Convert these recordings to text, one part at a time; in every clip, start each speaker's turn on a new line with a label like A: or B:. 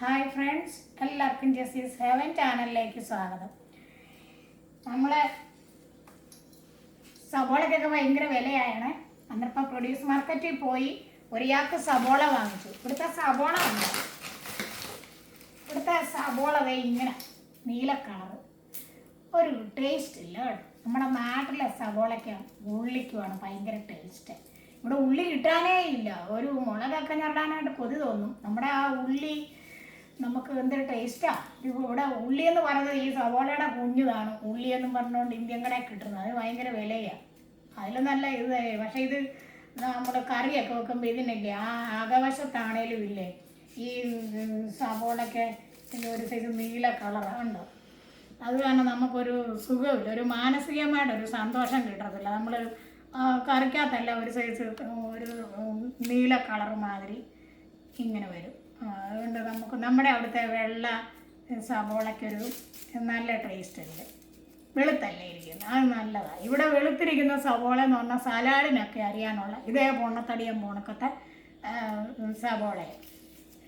A: Hi friends എല്ലാവർക്കും ജസീസ് heaven ചാനലിലേക്ക് സ്വാഗതം. നമ്മളെ സബോളയ്ക്കൊക്കെ ഭയങ്കര വിലയാണ്. അന്നിപ്പം പ്രൊഡ്യൂസ് മാർക്കറ്റിൽ പോയി ഒരാൾക്ക് സബോള വാങ്ങിച്ചു. ഇവിടുത്തെ സബോള ഉണ്ട്? ഇവിടുത്തെ സബോള ദേ ഇങ്ങനെ നീല കളറ്. ഒരു ടേസ്റ്റ് ഇല്ല കേട്ടോ. നമ്മുടെ നാട്ടിലെ സബോളയ്ക്കാണ് ഉള്ളിക്കുമാണ് ഭയങ്കര ടേസ്റ്റ് ഇവിടെ ഉള്ളി കിട്ടാനേ ഇല്ല. ഒരു മുളകൊക്കെ ഞെടാനായിട്ട് കൊതി തോന്നും. നമ്മുടെ ആ ഉള്ളി നമുക്ക് എന്തൊരു ടേസ്റ്റാ ഇവിടെ ഉള്ളി എന്ന് പറയുന്നത് ഈ സവോളയുടെ കുഞ്ഞുതാണ് ഉള്ളി എന്നും പറഞ്ഞുകൊണ്ട് ഇന്ത്യൻ കടയിൽ കിട്ടുന്നത് അത് ഭയങ്കര വിലയാണ് അതിൽ നല്ല ഇത് പക്ഷേ ഇത് നമ്മൾ കറിയൊക്കെ വെക്കുമ്പോൾ ഇതിനല്ലേ ആ ആകവശത്താണേലും ഇല്ലേ ഈ സവോളയ്ക്ക് ഒരു സൈസ് നീല കളറാണ് ഉണ്ടോ അത് കാരണം നമുക്കൊരു സുഖമില്ല. ഒരു മാനസികമായിട്ട് ഒരു സന്തോഷം കിട്ടത്തില്ല. നമ്മൾ കറിക്കകത്തല്ല ഒരു സൈസ് ഒരു നീല കളർ മാതിരി ഇങ്ങനെ വരും. അതുകൊണ്ട് നമുക്ക് നമ്മുടെ അവിടുത്തെ വെള്ള സവോളക്കൊരു നല്ല ടേസ്റ്റ് ഉണ്ട്. വെളുത്തല്ലേ ഇരിക്കുന്നത്? അത് നല്ലതാണ് ഇവിടെ വെളുത്തിരിക്കുന്ന സവോള എന്ന് പറഞ്ഞാൽ സലാഡിനൊക്കെ അറിയാനുള്ള ഇതേ പൊണ്ണത്തടിയും പോണക്കത്തെ സവോള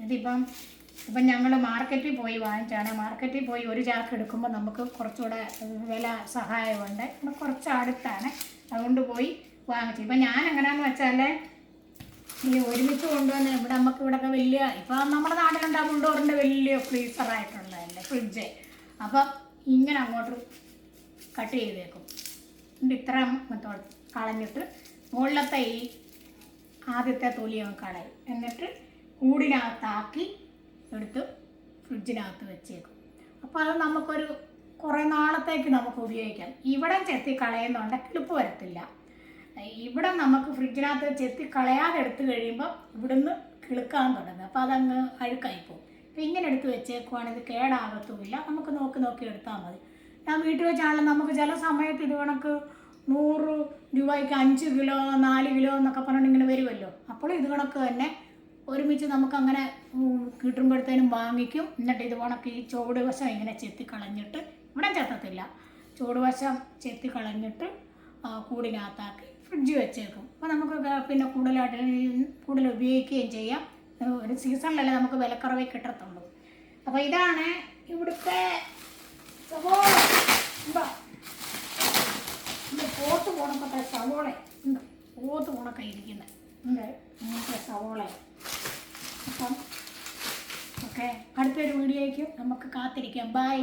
A: ഇതിപ്പം ഇപ്പം ഞങ്ങൾ മാർക്കറ്റിൽ പോയി വാങ്ങിച്ചാണ്. മാർക്കറ്റിൽ പോയി ഒരു ചാക്ക് എടുക്കുമ്പോൾ നമുക്ക് കുറച്ചുകൂടെ വില സഹായമുണ്ട്. കുറച്ച് അടുത്താണ് അതുകൊണ്ട് പോയി വാങ്ങിച്ചു. ഇപ്പം ഞാൻ എങ്ങനെയാണെന്ന് വെച്ചാൽ ഈ ഒരുമിച്ച് കൊണ്ടുവന്ന് ഇവിടെ നമുക്ക് ഇവിടെയൊക്കെ വലിയ ഇപ്പം നമ്മുടെ നാട്ടിലുണ്ടാ കൊണ്ടുവരേണ്ട വലിയ ഫ്രീസറായിട്ടുള്ളതല്ലേ ഫ്രിഡ്ജ് അപ്പം ഇങ്ങനെ അങ്ങോട്ട് കട്ട് ചെയ്തേക്കും. എന്നിട്ട് ഇത്ര കളഞ്ഞിട്ട് മുകളിലത്തെ ഈ ആദ്യത്തെ തൊലി അങ്ങ് കളയും. എന്നിട്ട് കൂടിനകത്താക്കി എടുത്ത് ഫ്രിഡ്ജിനകത്ത് വെച്ചേക്കും. അപ്പോൾ അത് നമുക്കൊരു കുറേ നാളത്തേക്ക് നമുക്ക് ഉപയോഗിക്കാം. ഇവിടെ ചെത്തി കളയുന്നുണ്ട് കിളിപ്പ് വരത്തില്ല. ഇവിടെ നമുക്ക് ഫ്രിഡ്ജിനകത്ത് ചെത്തി കളയാതെ എടുത്തു കഴിയുമ്പോൾ ഇവിടുന്ന് കിളുക്കാൻ തുടങ്ങും. അപ്പോൾ അതങ്ങ് അഴുക്കായി പോകും. അപ്പോൾ ഇങ്ങനെ എടുത്ത് വെച്ചേക്കുവാണെങ്കിൽ കേടാകത്തുമില്ല. നമുക്ക് നോക്കി നോക്കി എടുത്താൽ മതി. ഞാൻ വീട്ടിൽ വെച്ചാണല്ലോ നമുക്ക് ചില സമയത്ത് ഇത് കണക്ക് നൂറ് രൂപയ്ക്ക് അഞ്ച് കിലോ നാല് കിലോ എന്നൊക്കെ പറഞ്ഞിട്ട് ഇങ്ങനെ വരുമല്ലോ. അപ്പോൾ ഇത് കണക്ക് തന്നെ ഒരുമിച്ച് നമുക്കങ്ങനെ അങ്ങനെ കിട്ടുമ്പോഴത്തേനും വാങ്ങിക്കും. എന്നിട്ട് ഇത് കണക്ക് ഈ ചുവട് വശം ഇങ്ങനെ ചെത്തി കളഞ്ഞിട്ട് ഇവിടെ ചെത്തത്തില്ല ചുവട് വശം ചെത്തി കളഞ്ഞിട്ട് കൂടിനകത്താക്കി. ഫ്രിഡ്ജ് വെച്ചേക്കും. അപ്പോൾ നമുക്ക് പിന്നെ കൂടുതലായിട്ട് കൂടുതൽ ഉപയോഗിക്കുകയും ചെയ്യാം. ഒരു സീസണിലല്ലേ നമുക്ക് വിലക്കുറവേ കിട്ടത്തുള്ളൂ. അപ്പോൾ ഇതാണ് ഇവിടുത്തെ സവോള. പോത്ത് പോണക്കത്തെ സവോള. ഉണ്ട്? പോത്ത് പോണൊക്കെ ഇരിക്കുന്നത് ഉണ്ട്? സവോള. അപ്പം ഓക്കെ. അടുത്തൊരു വീഡിയോയ്ക്ക് നമുക്ക് കാത്തിരിക്കാം. ബൈ.